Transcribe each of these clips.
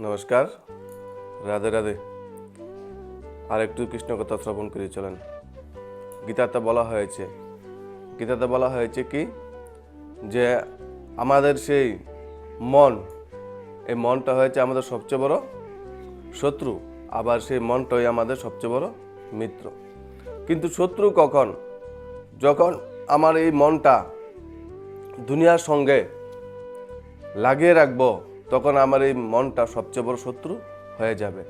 নমস্কার। রাধে রাধে। আর একটু কৃষ্ণ কথা শ্রবণ করে, চলেন। গীতাতে বলা হয়েছে, গীতাতে বলা হয়েছে কি? যে আমাদের সেই মন, এই মনটা হয়েছে আমাদের সবচেয়ে বড় শত্রু, আবার সেই মনটাই আমাদের সবচেয়ে বড় মিত্র। কিন্তু শত্রু কখন? যখন আমার এই মনটা দুনিয়ার সঙ্গে লাগিয়ে রাখব তখন আমার এই মনটা সবচেয়ে বড় শত্রু হয়ে যাবে।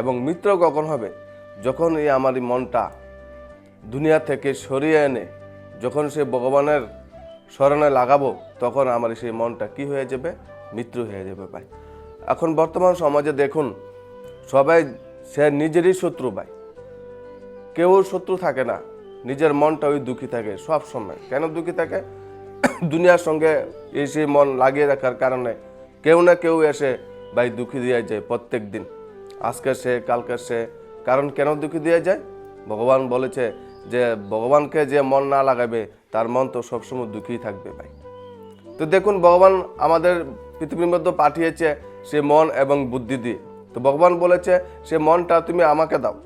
এবং মিত্র কখন হবে? যখন এই আমার এই মনটা দুনিয়া থেকে সরিয়ে এনে, যখন সে ভগবানের স্মরণে লাগাবো, তখন আমার সেই মনটা কি হয়ে যাবে? মিত্র হয়ে যাবে ভাই। এখন বর্তমান সমাজে দেখুন, সবাই সে নিজেরই শত্রু ভাই। কেউ শত্রু থাকে না, নিজের মনটা ওই দুঃখী থাকে সব সময় কেন দুঃখী থাকে? দুনিয়ার সঙ্গে এই সেই মন লাগিয়ে রাখার কারণে কেউ না কেউ এসে ভাই দুঃখী দিয়ে যায় প্রত্যেক দিন। আজকে সে, কালকে সে, কারণ কেন দুঃখী দিয়ে যায়? ভগবান বলেছে যে, ভগবানকে যে মন না লাগাবে, তার মন তো সবসময় দুঃখী থাকবে ভাই। তো দেখুন, ভগবান আমাদের পৃথিবীর মধ্যে পাঠিয়েছে সে মন এবং বুদ্ধি দিয়ে। তো ভগবান বলেছে, সে মনটা তুমি আমাকে দাও।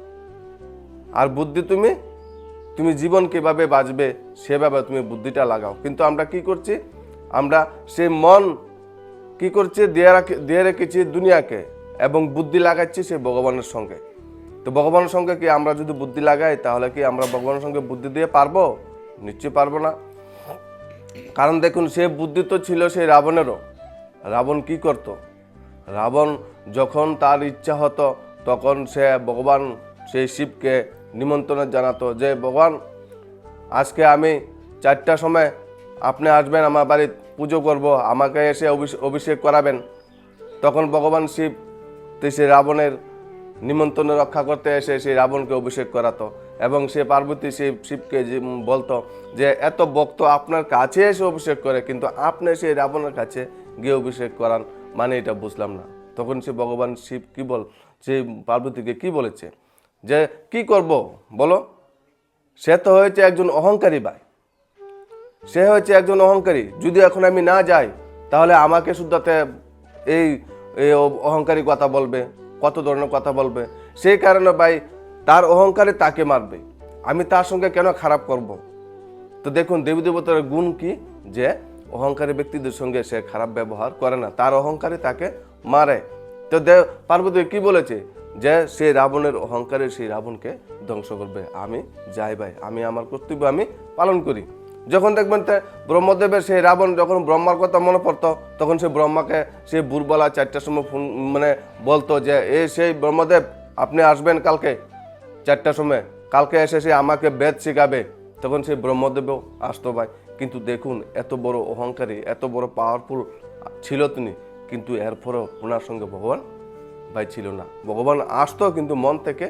আর বুদ্ধি তুমি তুমি জীবন কীভাবে বাঁচবে, সেভাবে তুমি বুদ্ধিটা লাগাও। কিন্তু আমরা কি করছি? আমরা সে মন কি করছে? দিয়ে রাখি দিয়ে রেখেছি দুনিয়াকে এবং বুদ্ধি লাগাচ্ছি সে ভগবানের সঙ্গে। তো ভগবানের সঙ্গে কি আমরা যদি বুদ্ধি লাগাই, তাহলে কি আমরা ভগবানের সঙ্গে বুদ্ধি দিয়ে পারব? নিশ্চয়ই পারব না। কারণ দেখুন, সে বুদ্ধি তো ছিল সেই রাবণেরও। রাবণ কি করত? রাবণ যখন তার ইচ্ছা হতো, তখন সে ভগবান সেই শিবকে নিমন্ত্রণ জানাতো যে, ভগবান, আজকে আমি চারটার সময় আপনি আসবেন, আমার বাড়ি পুজো করব, আমাকে এসে অভিষ- অভিষেক করাবেন। তখন ভগবান শিব সেই রাবণের নিমন্ত্রণ রক্ষা করতে এসে সেই রাবণকে অভিষেক করাতো। এবং সে পার্বতী শিব, শিবকে বলতো যে, এত ভক্ত আপনার কাছে এসে অভিষেক করে, কিন্তু আপনি সেই রাবণের কাছে গিয়ে অভিষেক করান। মানে এটা বুঝলাম না। তখন সে ভগবান শিব কি বল সে পার্বতীকে কি বলেছে? যে, কি করব? বলো। সে তো হয়েছে একজন অহংকারী ভাই। সে হচ্ছে একজন অহংকারী। যদি এখন আমি না যাই, তাহলে আমাকে শুদ্ধাতে এই অহংকারী কথা বলবে, কত ধরনের কথা বলবে। সেই কারণে ভাই, তার অহংকারে তাকে মারবে। আমি তার সঙ্গে কেন খারাপ করব। তো দেখুন, দেবী দেবতার গুণ কি? যে অহংকারী ব্যক্তিদের সঙ্গে সে খারাপ ব্যবহার করে না, তার অহংকারে তাকে মারে। তো দেব পার্বতী কি বলেছে? যে সেই রাবণের অহংকারে সেই রাবণকে ধ্বংস করবে। আমি যাই ভাই, আমি আমার কর্তব্য আমি পালন করি। যখন দেখবেন তে ব্রহ্মদেবের সেই রাবণ যখন ব্রহ্মার কথা মনে পড়তো, তখন সে ব্রহ্মাকে সেই বুরবেলা চারটার সময় ফোন মানে বলতো যে, এ সেই ব্রহ্মদেব, আপনি আসবেন কালকে? চারটার সময়, কালকে এসে সে আমাকে বেদ শেখাবে। তখন সেই ব্রহ্মদেবও আসতো ভাই। কিন্তু দেখুন, এত বড় অহংকারী, এত বড় পাওয়ারফুল ছিল তিনি, কিন্তু এরপরও ওনার সঙ্গে ভগবান ভাই ছিল না। ভগবান আসতো, কিন্তু মন থেকে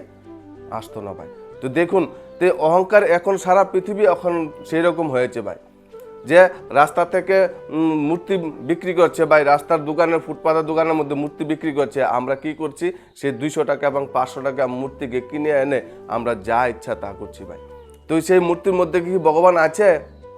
আসতো না ভাই। তো দেখুন, তে অহংকার এখন সারা পৃথিবী এখন সেই রকম হয়েছে ভাই। যে রাস্তা থেকে মূর্তি বিক্রি করছে, ভাই, রাস্তার দোকানের, ফুটপাতের দোকানের মধ্যে মূর্তি বিক্রি করছে, আমরা কি করছি? সেই দুইশো টাকা এবং পাঁচশো টাকা মূর্তিকে কিনে এনে আমরা যা ইচ্ছা তা করছি ভাই। তো সেই মূর্তির মধ্যে কি ভগবান আছে?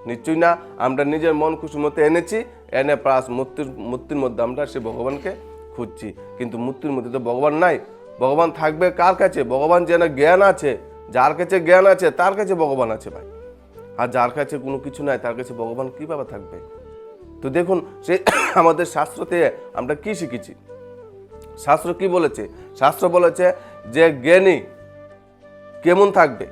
নিশ্চয়ই না। আমরা নিজের মন খুশি মতো এনেছি, এনে প্লাস মূর্তির মূর্তির মধ্যে আমরা সে ভগবানকে খুঁজছি। কিন্তু মূর্তির মধ্যে তো ভগবান নাই। ভগবান থাকবে কার কাছে? ভগবান যেন জ্ঞান আছে। যার কাছে জ্ঞান আছে, তার কাছে ভগবান আছে ভাই। আর যার কাছে কোনো কিছু নাই, তার কাছে ভগবান কীভাবে থাকবে? তো দেখুন, সে আমাদের শাস্ত্রতে আমরা কি শিখেছি? শাস্ত্র কি বলেছে? শাস্ত্র বলেছে যে জ্ঞানী কেমন থাকবে?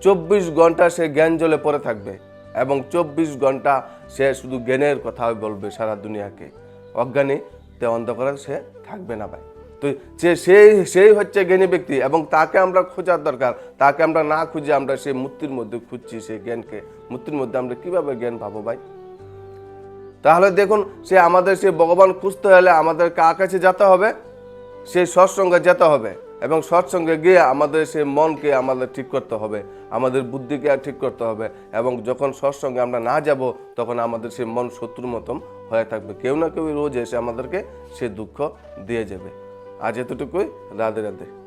চব্বিশ ঘণ্টা সে জ্ঞান জলে পড়ে থাকবে এবং চব্বিশ ঘণ্টা সে শুধু জ্ঞানের কথা বলবে সারা দুনিয়াকে। অজ্ঞানী, তে অন্ধকারে সে থাকবে না ভাই। তো সে, সেই সেই হচ্ছে জ্ঞানী ব্যক্তি এবং তাকে আমরা খোঁজার দরকার। তাকে আমরা না খুঁজে আমরা সেই মূর্তির মধ্যে খুঁজছি, সেই জ্ঞানকে। মূর্তির মধ্যে আমরা কীভাবে জ্ঞান পাবো ভাই? তাহলে দেখুন, সে আমাদের, সে ভগবান খুঁজতে হলে আমাদের কার কাছে যেতে হবে? সেই সৎসঙ্গে যেতে হবে এবং সৎসঙ্গে গিয়ে আমাদের সে মনকে আমাদের ঠিক করতে হবে, আমাদের বুদ্ধিকে ঠিক করতে হবে এবং যখন সৎসঙ্গে আমরা না যাব, তখন আমাদের সে মন শত্রুর মতন হয়ে থাকবে। কেউ না কেউ রোজ এসে আমাদেরকে সে দুঃখ দিয়ে যাবে। আজ এতটুকুই রাধে রাধে।